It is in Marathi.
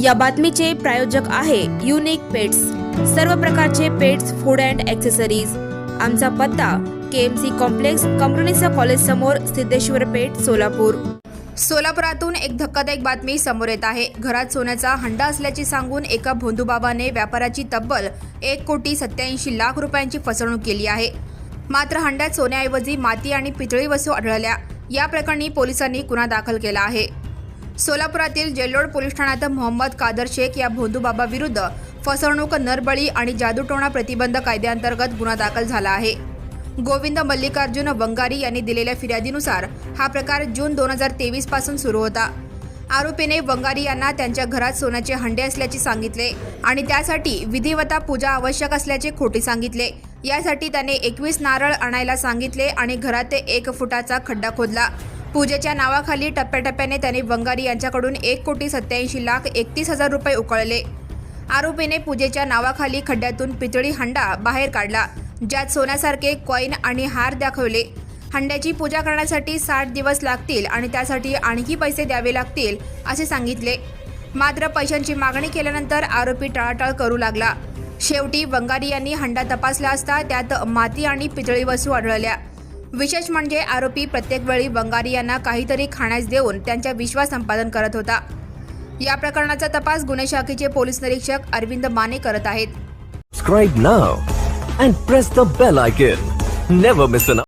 या बातमीचे प्रायोजक आहे युनिक पेट्स सर्व प्रकारचे पेट्स फूड अँड ॲक्सेसरीज आमचा पत्ता के एम सी कॉम्प्लेक्स कंपनीचा कॉलेज समोर सिद्धेश्वर पेठ सोलापूर. सोलापुरातून एक धक्कादायक बातमी समोर येत आहे. घरात सोन्याचा हंडा असल्याचे सांगून एका भोंदूबाबाने व्यापाराची तब्बल एक कोटी सत्याऐंशी लाख रुपयांची फसवणूक केली आहे. मात्र हंड्यात सोन्याऐवजी माती आणि पितळी वस्तू आढळल्या. या प्रकरणी पोलिसांनी गुन्हा दाखल केला आहे. सोलापुरातील जेल्लोड पोलीस ठाण्यात मोहम्मद कादर शेख या भोंदूबाबा विरुद्ध फसवणूक नरबळी आणि जादूटोणा प्रतिबंध कायद्याअंतर्गत गुन्हा दाखल झाला आहे. गोविंद मल्लिकार्जुन वंगारी यांनी दिलेल्या फिर्यादीनुसार हा प्रकार जून दोन हजार तेवीसपासून सुरू होता. आरोपीने वंगारी यांना त्यांच्या घरात सोन्याचे हंडे असल्याचे सांगितले आणि त्यासाठी विधिवता पूजा आवश्यक असल्याचे खोटे सांगितले. यासाठी त्याने एकवीस नारळ आणायला सांगितले आणि घरात एक फुटाचा खड्डा खोदला. पूजेच्या नावाखाली टप्प्याटप्प्याने त्याने वंगारी यांच्याकडून एक कोटी सत्याऐंशी लाख एकतीस हजार रुपये उकळले. आरोपीने पूजेच्या नावाखाली खड्ड्यातून पितळी हंडा बाहेर काढला ज्यात सोन्यासारखे कॉईन आणि हार दाखवले. हंड्याची पूजा करण्यासाठी साठ दिवस लागतील आणि त्यासाठी आणखी पैसे द्यावे लागतील असे सांगितले. मात्र पैशांची मागणी केल्यानंतर आरोपी टाळाटाळ करू लागला. शेवटी वंगारी यांनी हंडा तपासला असता त्यात माती आणि पितळी वस्तू आढळल्या. विशेष म्हणजे आरोपी प्रत्येक वेळी वंगारी यांना काहीतरी खाण्यास देऊन त्यांचा विश्वास संपादन करत होता. या प्रकरणाचा तपास गुन्हे शाखेचे पोलीस निरीक्षक अरविंद माने करत आहेत. Subscribe now and